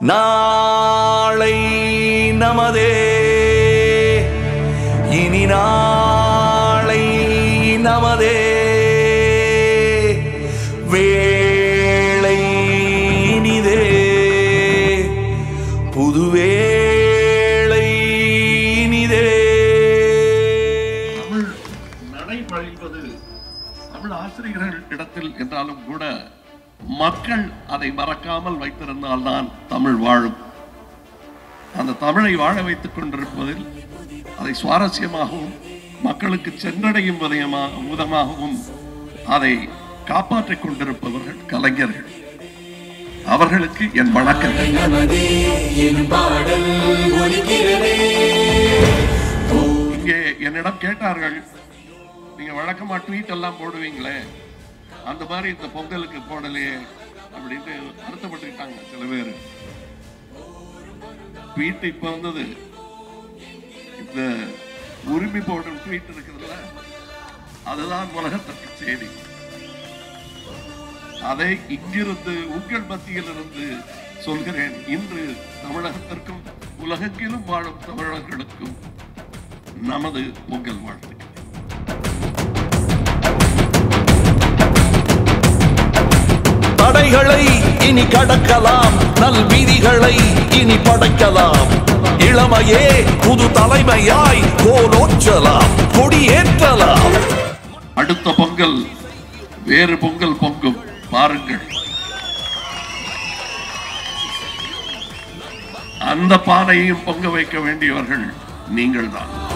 நாளை நமதே. இனி நாளை நமதே. வேளை இனிதே. புதுவேளை இனிதே. தமிழ் நடைபழிப்பது தமிழ் ஆசிரியர்கள் இடத்தில் என்றாலும் கூட மக்கள் அதை மறக்காமல் வைத்திருந்தால்தான் தமிழ் வாழும். அந்த தமிழை வாழ வைத்துக் கொண்டிருப்பதில் அதை சுவாரஸ்யமாகவும் மக்களுக்கு சென்றடையும் விதயமா- விதமாகவும் அதை காப்பாற்றிக் கொண்டிருப்பவர்கள் கலைஞர்கள். அவர்களுக்கு என் ஒலிக்கிறதே. இங்கே என்னிடம் கேட்டார்கள் நீங்க வழக்கமா ட்வீட் எல்லாம் போடுவீங்களே? அந்த மாதிரி இந்த பொங்கலுக்கு போடலையே அப்படின்னு வருத்தப்பட்டுக்கிட்டாங்க சில பேர். ட்வீட் இப்ப வந்தது. இந்த உரிமை போடும் ட்வீட் இருக்குதுல்ல அதுதான் உலகத்திற்கு செய்தி. அதை இங்கிருந்து உங்கள் மத்தியில் இருந்து சொல்கிறேன். இன்று தமிழகத்திற்கும் உலகெங்கிலும் வாழும் தமிழர்களுக்கும் நமது பொங்கல் வாழ்க்கை தடைகளை இனி கடக்கலாம். நல் விதிகளை இனி படைக்கலாம். இளமையே புது தலைமையாய் கோலோச்சலாம். கொடியேற்றலாம். அடுத்த பொங்கல் வேறு பொங்கல் பொங்கும். பாருங்கள். அந்த பானையும் பொங்க வைக்க வேண்டியவர்கள் நீங்கள்தான்.